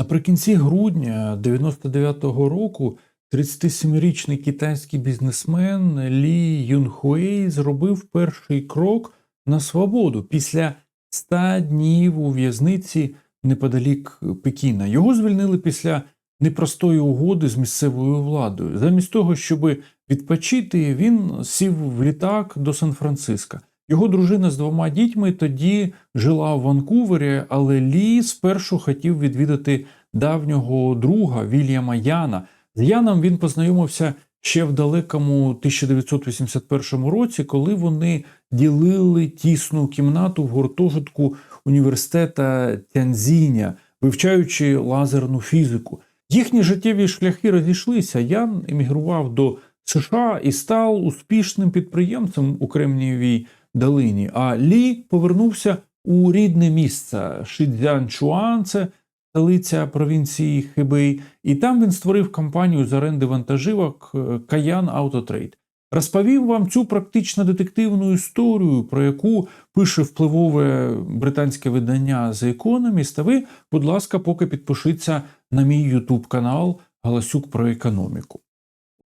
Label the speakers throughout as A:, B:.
A: Наприкінці грудня 99-го року 37-річний китайський бізнесмен Лі Юнхуей зробив перший крок на свободу після 100 днів у в'язниці неподалік Пекіна. Його звільнили після непростої угоди з місцевою владою. Замість того, щоб відпочити, він сів в літак до Сан-Франциска. Його дружина з двома дітьми тоді жила в Ванкувері, але Лі спершу хотів відвідати давнього друга Вільяма Яна. З Яном він познайомився ще в далекому 1981 році, коли вони ділили тісну кімнату в гуртожитку університета Тянзіня, вивчаючи лазерну фізику. Їхні життєві шляхи розійшлися. Ян емігрував до США і став успішним підприємцем у Кремнієвій долині. А Лі повернувся у рідне місце Шидзянчуан, це столиця провінції Хебей, і там він створив компанію з оренди вантажівок Каян Автотрейд. Розповів вам цю практично детективну історію, про яку пише впливове британське видання The Economist. А ви, будь ласка, поки підпишіться на мій Ютуб канал Галасюк про економіку.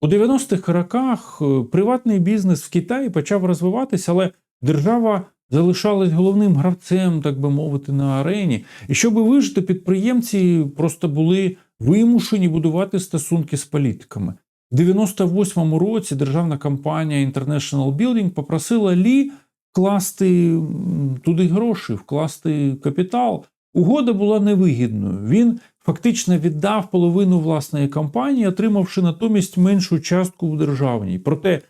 A: У 90-х роках е, приватний бізнес в Китаї почав розвиватися, але держава залишалась головним гравцем, так би мовити, на арені. І щоб вижити, підприємці просто були вимушені будувати стосунки з політиками. В 98-му році державна компанія International Building попросила Лі вкласти туди гроші, вкласти капітал. Угода була невигідною. Він фактично віддав половину власної компанії, отримавши натомість меншу частку в державній. Проте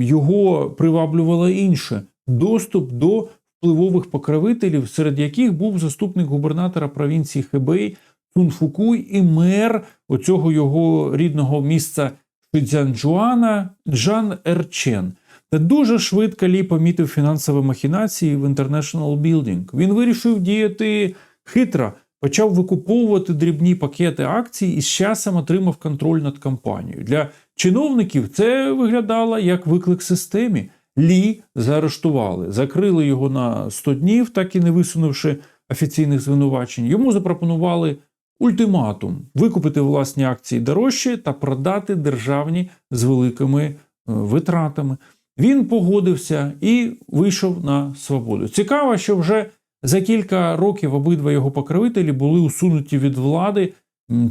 A: його приваблювало інше доступ до впливових покровителів, серед яких був заступник губернатора провінції Хебей Цун Фукуй і мер оцього його рідного місця Шидзянджуана Джан Ерчен. Та дуже швидко Лі помітив фінансові махінації в International Building. Він вирішив діяти хитро, почав викуповувати дрібні пакети акцій і з часом отримав контроль над компанією. Для чиновників це виглядало як виклик системі. Лі заарештували, закрили його на 100 днів, так і не висунувши офіційних звинувачень. Йому запропонували ультиматум викупити власні акції дорожче та продати державні з великими витратами. Він погодився і вийшов на свободу. Цікаво, що вже за кілька років обидва його покровителі були усунуті від влади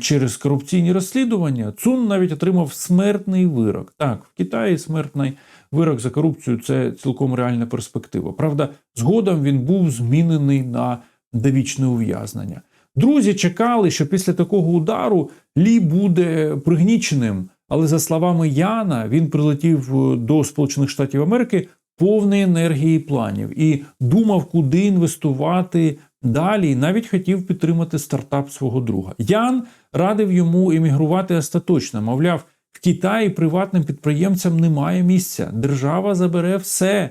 A: через корупційні розслідування. Цун навіть отримав смертний вирок. Так, в Китаї смертний за корупцію це цілком реальна перспектива. Правда, згодом він був змінений на довічне ув'язнення. Друзі чекали, що після такого удару Лі буде пригніченим. Але за словами Яна, він прилетів до Сполучених Штатів Америки повний енергії планів і думав, куди інвестувати далі. і Навіть хотів підтримати стартап свого друга. Ян радив йому емігрувати остаточно. Мовляв, в Китаї приватним підприємцям немає місця. Держава забере все.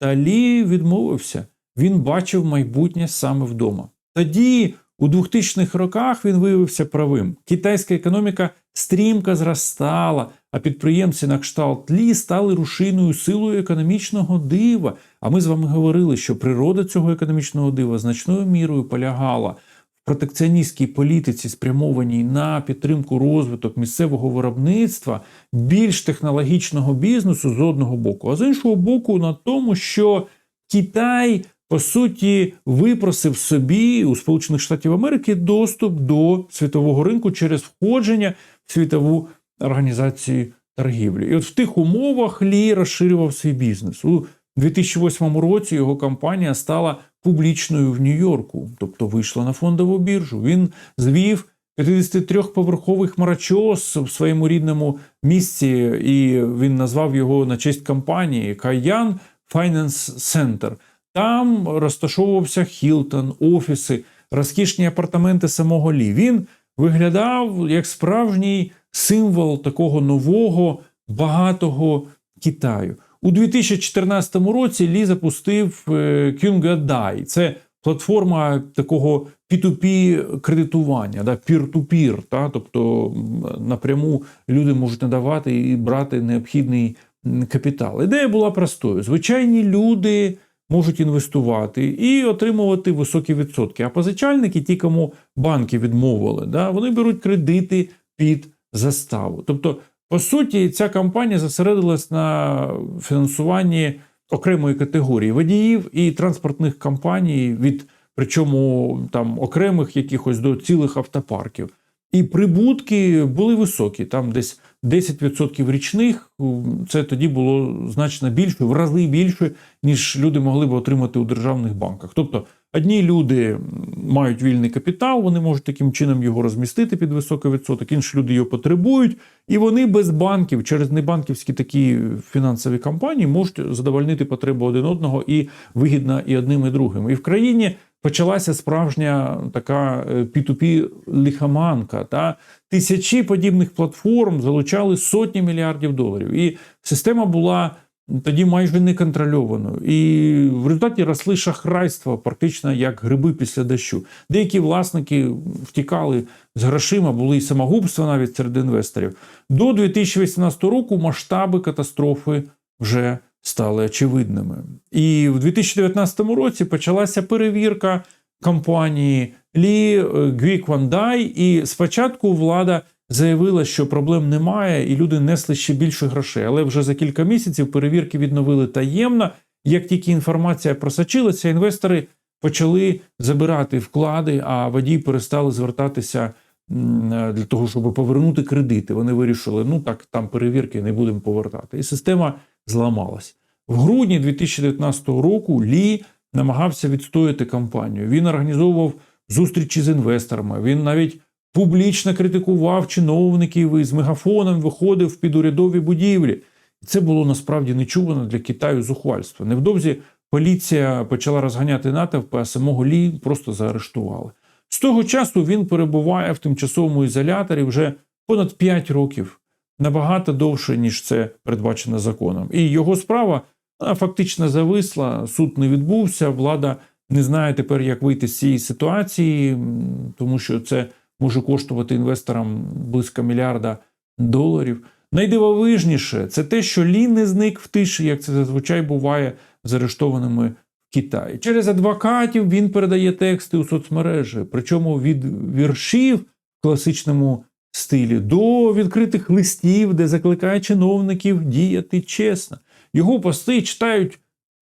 A: Та Лі відмовився. Він бачив майбутнє саме вдома. Тоді, у 2000-х роках, він виявився правим. Китайська економіка стрімко зростала, а підприємці на кшталт Лі стали рушійною силою економічного дива. А ми з вами говорили, що природа цього економічного дива значною мірою полягала протекціоністській політиці, спрямованій на підтримку розвиток місцевого виробництва, більш технологічного бізнесу з одного боку, а з іншого боку, на тому, що Китай. По суті, випросив собі у Сполучених Штатів Америки доступ до світового ринку через входження в світову організацію торгівлі. І от в тих умовах Лі розширював свій бізнес. У 2008 році його компанія стала публічною в Нью-Йорку, тобто вийшла на фондову біржу. Він звів 53-поверховий хмарочос в своєму рідному місці, і він назвав його на честь компанії Каян Finance Center. Там розташовувався Хілтон, офіси, розкішні апартаменти самого Лі. Він виглядав як справжній символ такого нового, багатого Китаю. У 2014 році Лі запустив QNGDAI. Це платформа такого P2P кредитування, да, peer-to-peer, та, тобто напряму люди можуть надавати і брати необхідний капітал. Ідея була простою: звичайні люди можуть інвестувати і отримувати високі відсотки. А позичальники, ті, кому банки відмовили. Да? Вони беруть кредити під заставу. Тобто, по суті, ця компанія зосередилась на фінансуванні окремої категорії водіїв і транспортних компаній від причому там окремих якихось до цілих автопарків. І прибутки були високі, там десь 10% річних. Це тоді було значно більше, в рази більше, ніж люди могли б отримати у державних банках. Тобто, одні люди мають вільний капітал, вони можуть таким чином його розмістити під високий відсоток, інші люди його потребують, і вони без банків через небанківські такі фінансові компанії можуть задовольнити потреби один одного і вигідно і одним, і другим. І в країні почалася справжня така е, P2P лихоманка. Та тисячі подібних платформ залучали сотні мільярдів доларів. І система була тоді майже неконтрольованою. І в результаті росли шахрайства, практично як гриби після дощу. Деякі власники втікали з грошима, були і самогубства навіть серед інвесторів. До 2018 року масштаби катастрофи вже стали очевидними. І в 2019 році почалася перевірка компанії Лі Гвіквандай, і спочатку влада заявила, що проблем немає, і люди несли ще більше грошей. Але вже за кілька місяців перевірки відновили таємно. Як тільки інформація просочилася, інвестори почали забирати вклади, а водії перестали звертатися для того, щоб повернути кредити. Вони вирішили, ну так там перевірки не будемо повертати. І система зламалась. В грудні 2019 року Лі намагався відстояти кампанію. Він організовував зустрічі з інвесторами. Він навіть публічно критикував чиновників і з мегафоном виходив під урядові будівлі. Це було насправді нечувано для Китаю зухвальство. Невдовзі поліція почала розганяти натовпи, а самого Лі просто заарештували. З того часу він перебуває в тимчасовому ізоляторі вже понад 5 років, набагато довше, ніж це передбачено законом. І його справа фактично зависла, суд не відбувся, влада не знає тепер, як вийти з цієї ситуації, тому що це може коштувати інвесторам близько мільярда доларів. Найдивовижніше це те, що Лі не зник в тиші, як це зазвичай буває з арештованими в Китаї. Через адвокатів він передає тексти у соцмережі, причому від віршів в класичному стилі до відкритих листів, де закликає чиновників діяти чесно. Його пости читають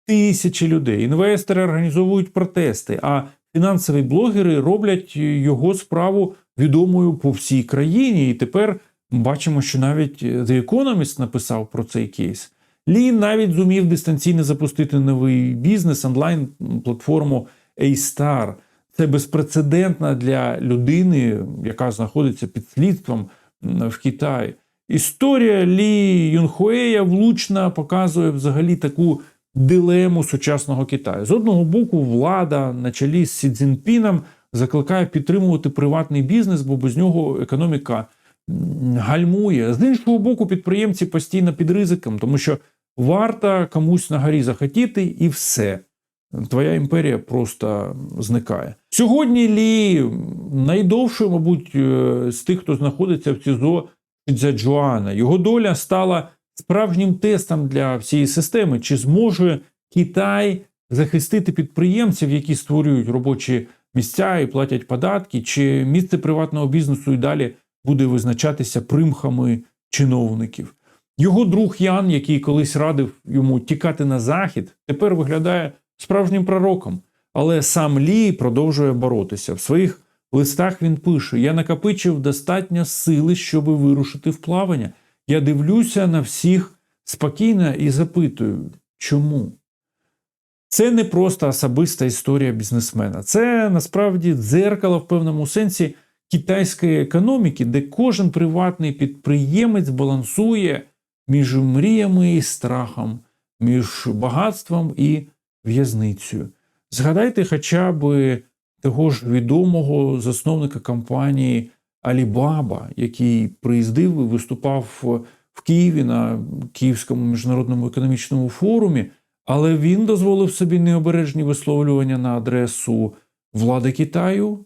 A: тисячі людей. Інвестори організовують протести, а фінансові блогери роблять його справу відомою по всій країні. І тепер бачимо, що навіть The Economist написав про цей кейс. Лі навіть зумів дистанційно запустити новий бізнес онлайн-платформу A-Star. Це безпрецедентна для людини, яка знаходиться під слідством в Китаї. Історія Лі Юнхуея влучно показує взагалі таку дилему сучасного Китаю. З одного боку, влада на чолі з Сі Цзіньпіном закликає підтримувати приватний бізнес, бо без нього економіка гальмує. З іншого боку, підприємці постійно під ризиком, тому що варто комусь на горі захотіти, і все. Твоя імперія просто зникає. Сьогодні Лі найдовший, мабуть, з тих, хто знаходиться в СІЗО Цзяджуана. Його доля стала справжнім тестом для всієї системи, чи зможе Китай захистити підприємців, які створюють робочі місця і платять податки, чи місце приватного бізнесу і далі буде визначатися примхами чиновників. Його друг Ян, який колись радив йому тікати на захід, тепер виглядає справжнім пророком. Але сам Лі продовжує боротися. В своїх листах він пише: Я накопичив достатньо сили, щоб вирушити в плавання. Я дивлюся на всіх спокійно і запитую, чому? Це не просто особиста історія бізнесмена, це насправді дзеркало в певному сенсі китайської економіки, де кожен приватний підприємець балансує між мріями і страхом, між багатством і в'язницею. Згадайте хоча б того ж відомого засновника компанії Алібаба, який приїздив і виступав в Києві на Київському міжнародному економічному форумі, але він дозволив собі необережні висловлювання на адресу влади Китаю.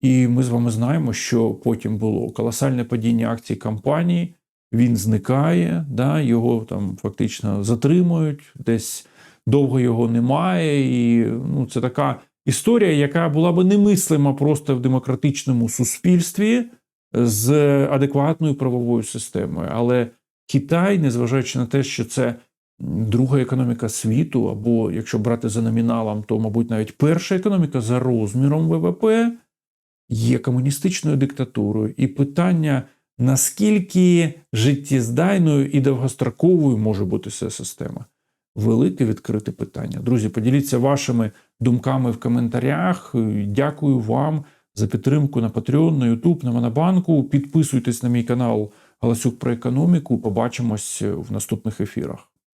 A: І ми з вами знаємо, що потім було колосальне падіння акцій компанії. Він зникає, да, його там фактично затримують, десь довго його немає. І ну, це така історія, яка була би немислима просто в демократичному суспільстві з адекватною правовою системою. Але Китай, незважаючи на те, що це друга економіка світу, або якщо брати за номіналом, то, мабуть, навіть перша економіка за розміром ВВП, є комуністичною диктатурою. І питання, наскільки життєздайною і довгостроковою може бути ця система. Велике відкрите питання. Друзі, поділіться вашими думками в коментарях. Дякую вам за підтримку на Patreon, на YouTube, на Монобанку. Підписуйтесь на мій канал Галасюк про економіку. Побачимось в наступних ефірах.